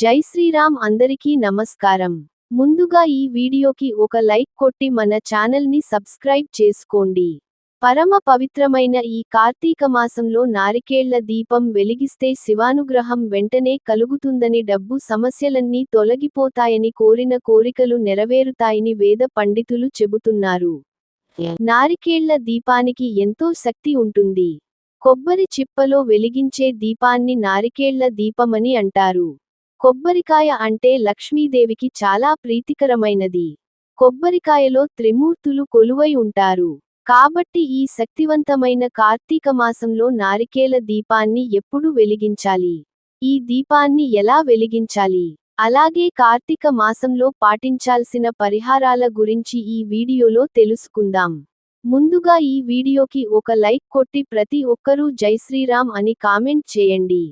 జై శ్రీరామ్ అందరికీ నమస్కారం. ముందుగా ఈ వీడియోకి ఒక లైక్ కొట్టి మన ఛానల్ని సబ్స్క్రైబ్ చేసుకోండి. పరమ పవిత్రమైన ఈ కార్తీక మాసంలో నారికేళ్ళ దీపం వెలిగిస్తే శివానుగ్రహం వెంటనే కలుగుతుందని డబ్బు సమస్యలన్నీ తొలగిపోతాయని కోరిన కోరికలు నెరవేరుతాయని వేద పండితులు చెబుతున్నారు. నారికేళ్ళ దీపానికి ఎంతో శక్తి ఉంటుంది. కొబ్బరి చిప్పలో వెలిగించే దీపాన్ని నారికేళ్ళ దీపమని అంటారు. కొబ్బరికాయ అంటే లక్ష్మీదేవికి చాలా ప్రీతికరమైనది. కొబ్బరికాయలో త్రిమూర్తులు కొలువై ఉంటారు. కాబట్టి ఈ శక్తివంతమైన కార్తీక మాసంలో నారికేల దీపాన్ని ఎప్పుడు వెలిగించాలి. ఈ దీపాన్ని ఎలా వెలిగించాలి? అలాగే కార్తీక మాసంలో పాటించాల్సిన పరిహారాల గురించి ఈ వీడియోలో తెలుసుకుందాం. ముందుగా ఈ వీడియోకి ఒక లైక్ కొట్టి ప్రతి ఒక్కరూ జై శ్రీరామ్ అని కామెంట్ చేయండి.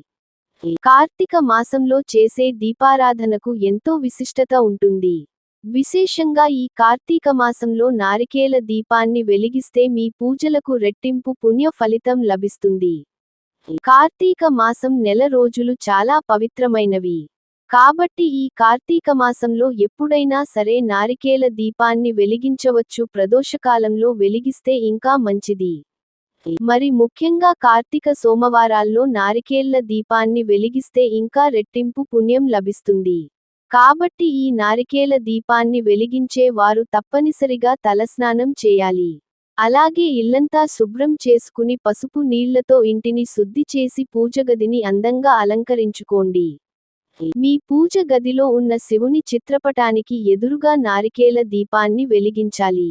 కార్తీక మాసంలో చేసే దీపారాధనకు ఎంతో విశిష్టత ఉంటుంది. విశేషంగా ఈ కార్తీక మాసంలో నారికేల దీపాన్ని వెలిగిస్తే మీ పూజలకు రెట్టింపు పుణ్య ఫలితం లభిస్తుంది. కార్తీక మాసం నెల రోజులు చాలా పవిత్రమైనవి. కాబట్టి ఈ కార్తీక మాసంలో ఎప్పుడైనా సరే నారికేల దీపాన్ని వెలిగించవచ్చు. ప్రదోషకాలంలో వెలిగిస్తే ఇంకా మంచిది. మరి ముఖ్యంగా కార్తీక సోమవారాల్లో నారికేళ్ళ దీపాన్ని వెలిగిస్తే ఇంకా రెట్టింపు పుణ్యం లభిస్తుంది. కాబట్టి ఈ నారికేల దీపాన్ని వెలిగించే వారు తప్పనిసరిగా తలస్నానం చేయాలి. అలాగే ఇల్లంతా శుభ్రం చేసుకుని పసుపు నీళ్ళతో ఇంటిని శుద్ధి చేసి పూజగదిని అందంగా అలంకరించుకోండి. మీ పూజ గదిలో ఉన్న శివుని చిత్రపటానికి ఎదురుగా నారికేల దీపాన్ని వెలిగించాలి.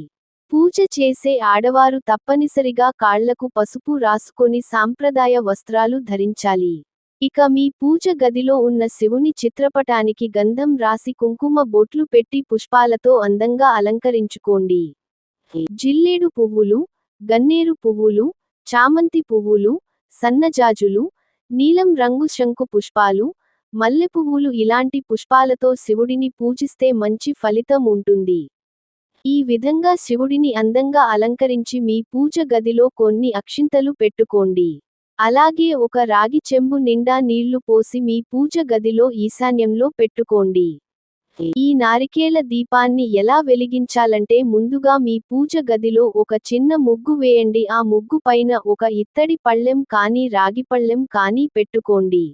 పూజ చేసే ఆడవారు తప్పనిసరిగా కాళ్ళకు పసుపు రాసుకొని సాంప్రదాయ వస్త్రాలు ధరించాలి. ఇక మీ పూజ గదిలో ఉన్న శివుని చిత్రపటానికి గంధం రాసి కుంకుమ బొట్లు పెట్టి పుష్పాలతో అందంగా అలంకరించుకోండి. జిల్లేడు పువ్వులు గన్నేరు పువ్వులు చామంతి పువ్వులు సన్నజాజులు నీలం రంగు శంకు పుష్పాలు మల్లె పువ్వులు ఇలాంటి పుష్పాలతో శివుడిని పూజిస్తే మంచి ఫలితం ఉంటుంది. ఈ విధంగా శివుడిని అందంగా అలంకరించి మీ పూజ గదిలో కొన్ని అక్షింతలు పెట్టుకోండి. అలాగే ఒక రాగి చెంబు నిండా నీళ్ళు పోసి మీ పూజ గదిలో ఈశాన్యంలో పెట్టుకోండి. ఈ నారికేల దీపాన్ని ఎలా వెలిగించాలంటే ముందుగా మీ పూజ గదిలో ఒక చిన్న ముగ్గు వేయండి. ఆ ముగ్గు పైన ఒక ఇత్తడి పళ్ళెం కానీ రాగి పళ్ళెం కానీ పెట్టుకోండి.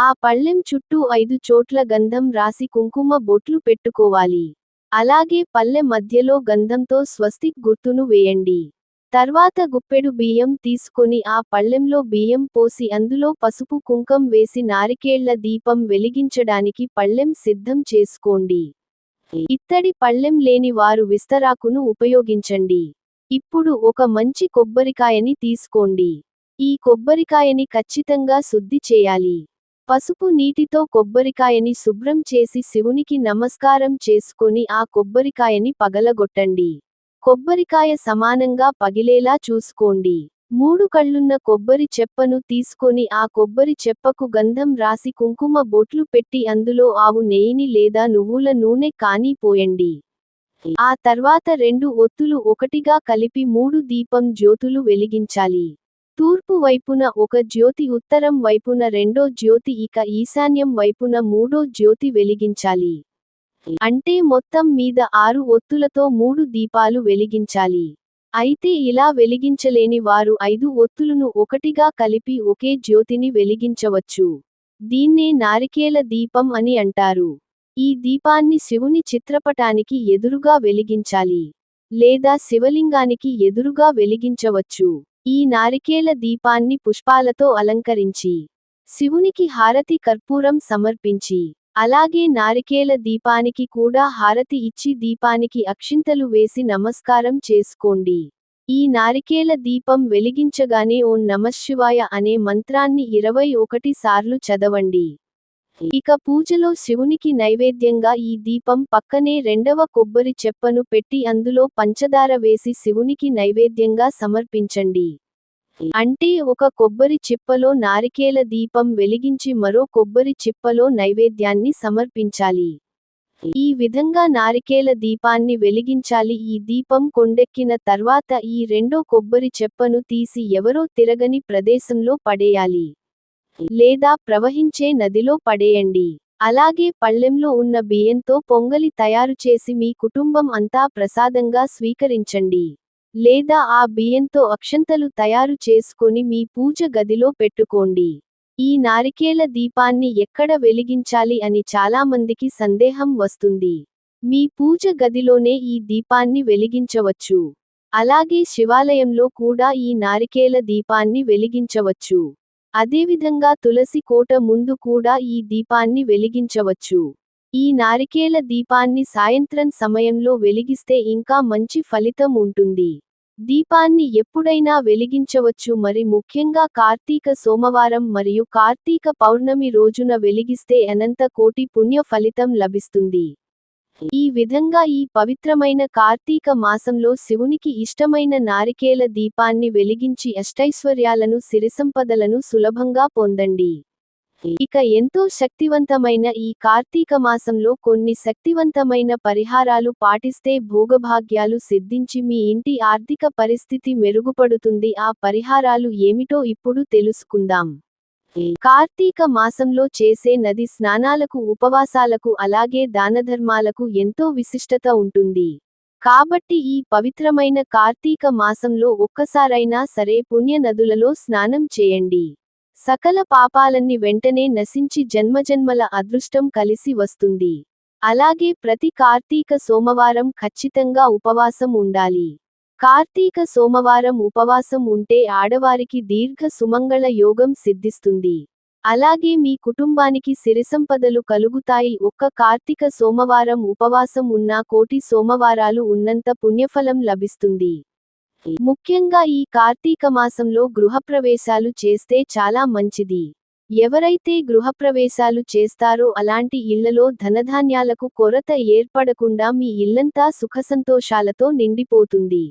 ఆ పళ్ళెం చుట్టూ ఐదు చోట్ల గంధం రాసి కుంకుమ బొట్లు పెట్టుకోవాలి. అలాగే పల్లె మధ్యలో గంధంతో స్వస్తిక్ గుర్తును వేయండి. తర్వాత గుప్పెడు బియ్యం తీసుకొని ఆ పళ్ళెంలో బియ్యం పోసి అందులో పసుపు కుంకం వేసి నారికేళ్ళ దీపం వెలిగించడానికి పళ్ళెం సిద్ధం చేసుకోండి. ఇత్తడి పళ్ళెం లేని వారు విస్తరాకును ఉపయోగించండి. ఇప్పుడు ఒక మంచి కొబ్బరికాయని తీసుకోండి. ఈ కొబ్బరికాయని ఖచ్చితంగా శుద్ధి చేయాలి. పసుపు నీటితో కొబ్బరికాయని శుభ్రం చేసి శివునికి నమస్కారం చేసుకొని ఆ కొబ్బరికాయని పగలగొట్టండి. కొబ్బరికాయ సమానంగా పగిలేలా చూసుకోండి. మూడు కళ్ళున్న కొబ్బరి చెప్పను తీసుకొని ఆ కొబ్బరి చెప్పకు గంధం రాసి కుంకుమ బొట్లు పెట్టి అందులో ఆవు నెయ్యిని లేదా నువ్వుల నూనె కానీ పోయండి. ఆ తర్వాత రెండు ఒత్తులు ఒకటిగా కలిపి మూడు దీపం జ్యోతులు వెలిగించాలి. తూర్పు వైపున ఒక జ్యోతి ఉత్తరం వైపున రెండో జ్యోతి ఇక ఈశాన్యం వైపున మూడో జ్యోతి వెలిగించాలి. అంటే మొత్తం మీద ఆరు ఒత్తులతో మూడు దీపాలు వెలిగించాలి. అయితే ఇలా వెలిగించలేని వారు ఐదు ఒత్తులను ఒకటిగా కలిపి ఒకే జ్యోతిని వెలిగించవచ్చు. దీన్నే నారికేల దీపం అని అంటారు. ఈ దీపాన్ని శివుని చిత్రపటానికి ఎదురుగా వెలిగించాలి. లేదా శివలింగానికి ఎదురుగా వెలిగించవచ్చు. ఈ నారికేల దీపాన్ని పుష్పాలతో అలంకరించి శివునికి హారతి కర్పూరం సమర్పించి అలాగే నారికేల దీపానికి కూడా హారతి ఇచ్చి దీపానికి అక్షింతలు వేసి నమస్కారం చేసుకోండి. ఈ నారికేల దీపం వెలిగించగానే ఓం నమశివాయ అనే మంత్రాన్ని ఇరవై ఒకటి సార్లు చదవండి. ఇక పూజలో శివునికి నైవేద్యంగా ఈ దీపం పక్కనే రెండవ కొబ్బరి చెప్పను పెట్టి అందులో పంచదార వేసి శివునికి నైవేద్యంగా సమర్పించండి. అంటే ఒక కొబ్బరి చిప్పలో నారికేల దీపం వెలిగించి మరో కొబ్బరి చిప్పలో నైవేద్యాన్ని సమర్పించాలి. ఈ విధంగా నారికేల దీపాన్ని వెలిగించాలి. ఈ దీపం కొండెక్కిన తర్వాత ఈ రెండో కొబ్బరి చెప్పను తీసి ఎవరో తిరగని ప్రదేశంలో పడేయాలి. లేదా ప్రవహించే నదిలో పడేయండి. అలాగే పళ్ళెంలో ఉన్న బియ్యంతో పొంగలి తయారు చేసి మీ కుటుంబం అంతా ప్రసాదంగా స్వీకరించండి. లేదా ఆ బియ్యంతో అక్షంతలు తయారు చేసుకొని మీ పూజ గదిలో పెట్టుకోండి. ఈ నారికేల దీపాన్ని ఎక్కడ వెలిగించాలి అని చాలామందికి సందేహం వస్తుంది. మీ పూజ గదిలోనే ఈ దీపాన్ని వెలిగించవచ్చు. అలాగే శివాలయంలో కూడా ఈ నారికేల దీపాన్ని వెలిగించవచ్చు. అదేవిధంగా తులసి కోట ముందు కూడా ఈ దీపాన్ని వెలిగించవచ్చు. ఈ నారికేల దీపాన్ని సాయంత్రం సమయంలో వెలిగిస్తే ఇంకా మంచి ఫలితం ఉంటుంది. దీపాన్ని ఎప్పుడైనా వెలిగించవచ్చు. మరి ముఖ్యంగా కార్తీక సోమవారం మరియు కార్తీక పౌర్ణమి రోజున వెలిగిస్తే అనంత కోటి పుణ్య ఫలితం లభిస్తుంది. ఈ విధంగా ఈ పవిత్రమైన కార్తీక మాసంలో శివునికి ఇష్టమైన నారికేల దీపాన్ని వెలిగించి అష్టైశ్వర్యాలను సిరిసంపదలను సులభంగా పొందండి. ఇక ఎంతో శక్తివంతమైన ఈ కార్తీక మాసంలో కొన్ని శక్తివంతమైన పరిహారాలు పాటిస్తే భోగభాగ్యాలు సిద్ధించి మీ ఇంటి ఆర్థిక పరిస్థితి మెరుగుపడుతుంది. ఆ పరిహారాలు ఏమిటో ఇప్పుడు తెలుసుకుందాం. కార్తీక మాసంలో చేసే నది స్నానాలకు ఉపవాసాలకు అలాగే దానధర్మాలకు ఎంతో విశిష్టత ఉంటుంది. కాబట్టి ఈ పవిత్రమైన కార్తీక మాసంలో ఒక్కసారైనా సరే పుణ్య నదులలో స్నానం చేయండి. సకల పాపాలన్నీ వెంటనే నశించి జన్మజన్మల అదృష్టం కలిసి వస్తుంది. అలాగే ప్రతి కార్తీక సోమవారం ఖచ్చితంగా ఉపవాసం ఉండాలి. కార్తీక సోమవారం ఉపవాసం ఉంటే ఆడవారికి దీర్ఘ సుమంగళ యోగం సిద్ధిస్తుంది. అలాగే మీ కుటుంబానికి సిరిసంపదలు కలుగుతాయి. ఒక్క కార్తీక సోమవారం ఉపవాసం ఉన్నా కోటి సోమవారాలు ఉన్నంత పుణ్యఫలం లభిస్తుంది. ముఖ్యంగా ఈ కార్తీక మాసంలో గృహప్రవేశాలు చేస్తే చాలా మంచిది. ఎవరైతే గృహప్రవేశాలు చేస్తారో అలాంటి ఇళ్ళలో ధనధాన్యాలకు కొరత ఏర్పడకుండా మీ ఇల్లంతా సుఖసంతోషాలతో నిండిపోతుంది.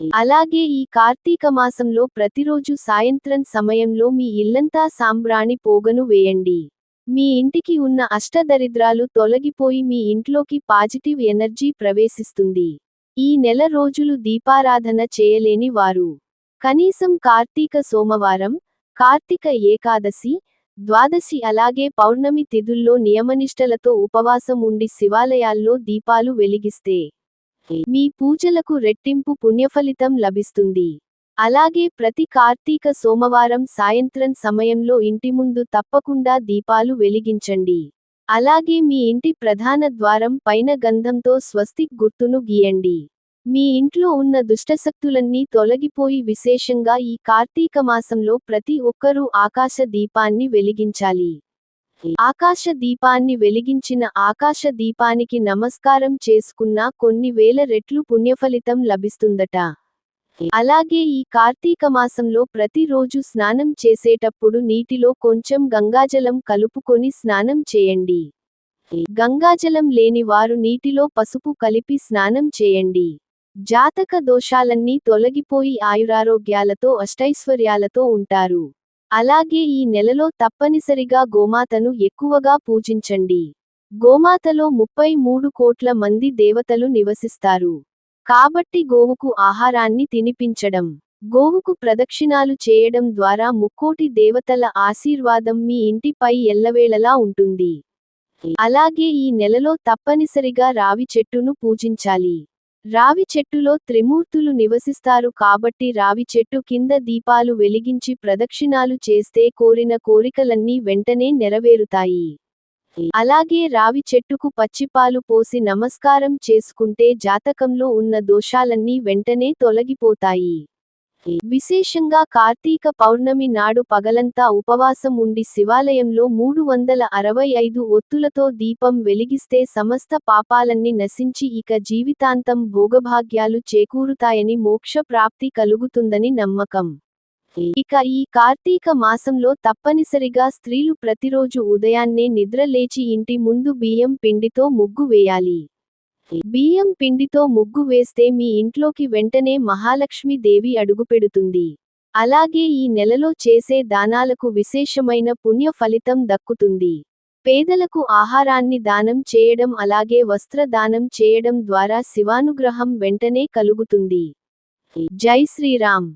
అలాగే ఈ కార్తీక మాసంలో ప్రతిరోజు సాయంత్రం సమయంలో మీ ఇల్లంతా సాంబ్రాణి పోగను వేయండి. మీ ఇంటికి ఉన్న అష్టదరిద్రాలు తొలగిపోయి మీ ఇంట్లోకి పాజిటివ్ ఎనర్జీ ప్రవేశిస్తుంది. ఈ నెల రోజులు దీపారాధన చేయలేని వారు. కనీసం కార్తీక సోమవారం కార్తీక ఏకాదశి ద్వాదశి అలాగే పౌర్ణమి తిథుల్లో నియమనిష్టలతో ఉపవాసం ఉండి శివాలయాల్లో దీపాలు వెలిగిస్తే మీ పూజలకు రెట్టింపు పుణ్యఫలితం లభిస్తుంది. అలాగే ప్రతి కార్తీక సోమవారం సాయంత్రం సమయంలో ఇంటి ముందు తప్పకుండా దీపాలు వెలిగించండి. అలాగే మీ ఇంటి ప్రధాన ద్వారం పైన గంధంతో స్వస్తిక్ గుర్తును గీయండి. మీ ఇంట్లో ఉన్న దుష్టశక్తులన్నీ తొలగిపోయి విశేషంగా ఈ కార్తీక మాసంలో ప్రతి ఒక్కరూ ఆకాశ దీపాన్ని వెలిగించాలి. ఆకాశ దీపాన్ని వెలిగించిన ఆకాశ దీపానికి నమస్కారం చేసుకున్నా కొన్ని వేల రెట్లు పుణ్యఫలితం లభిస్తుందట. అలాగే ఈ కార్తీక మాసంలో ప్రతిరోజు స్నానం చేసేటప్పుడు నీటిలో కొంచెం గంగాజలం కలుపుకొని స్నానం చేయండి. గంగాజలం లేని వారు నీటిలో పసుపు కలిపి స్నానం చేయండి. జాతక దోషాలన్నీ తొలగిపోయి ఆయురారోగ్యాలతో అష్టైశ్వర్యాలతో ఉంటారు. అలాగే ఈ నెలలో తప్పనిసరిగా గోమాతను ఎక్కువగా పూజించండి. గోమాతలో ముప్పై మూడు కోట్ల మంది దేవతలు నివసిస్తారు. కాబట్టి గోవుకు ఆహారాన్ని తినిపించడం గోవుకు ప్రదక్షిణాలు చేయడం ద్వారా ముక్కోటి దేవతల ఆశీర్వాదం మీ ఇంటిపై ఎల్లవేళలా ఉంటుంది. అలాగే ఈ నెలలో తప్పనిసరిగా రావి చెట్టును పూజించాలి. రావి చెట్టులో త్రిమూర్తులు నివసిస్తారు కాబట్టి రావి చెట్టు కింద దీపాలు వెలిగించి ప్రదక్షిణాలు చేస్తే కోరిన కోరికలన్నీ వెంటనే నెరవేరుతాయి. అలాగే రావి చెట్టుకు పచ్చిపాలు పోసి నమస్కారం చేసుకుంటే జాతకంలో ఉన్న దోషాలన్నీ వెంటనే తొలగిపోతాయి. విశేషంగా కార్తీక పౌర్ణమి నాడు పగలంతా ఉపవాసం ఉండి శివాలయంలో మూడు వందల అరవై ఐదు ఒత్తులతో దీపం వెలిగిస్తే సమస్త పాపాలన్నీ నశించి ఇక జీవితాంతం భోగభాగ్యాలు చేకూరుతాయని మోక్ష ప్రాప్తి కలుగుతుందని నమ్మకం. ఇక ఈ కార్తీక మాసంలో తప్పనిసరిగా స్త్రీలు ప్రతిరోజు ఉదయాన్నే నిద్ర లేచి ఇంటి ముందు బియ్యం పిండితో ముగ్గు వేయాలి. బియ్యం పిండితో ముగ్గు వేస్తే మీ ఇంట్లోకి వెంటనే మహాలక్ష్మి దేవి అడుగుపెడుతుంది అలాగే ఈ నెలలో చేసే దానాలకు విశేషమైన పుణ్య ఫలితం దక్కుతుంది. పేదలకు ఆహారాన్ని దానం చేయడం అలాగే వస్త్ర దానం చేయడం ద్వారా శివానుగ్రహం వెంటనే కలుగుతుంది. జై శ్రీరామ్.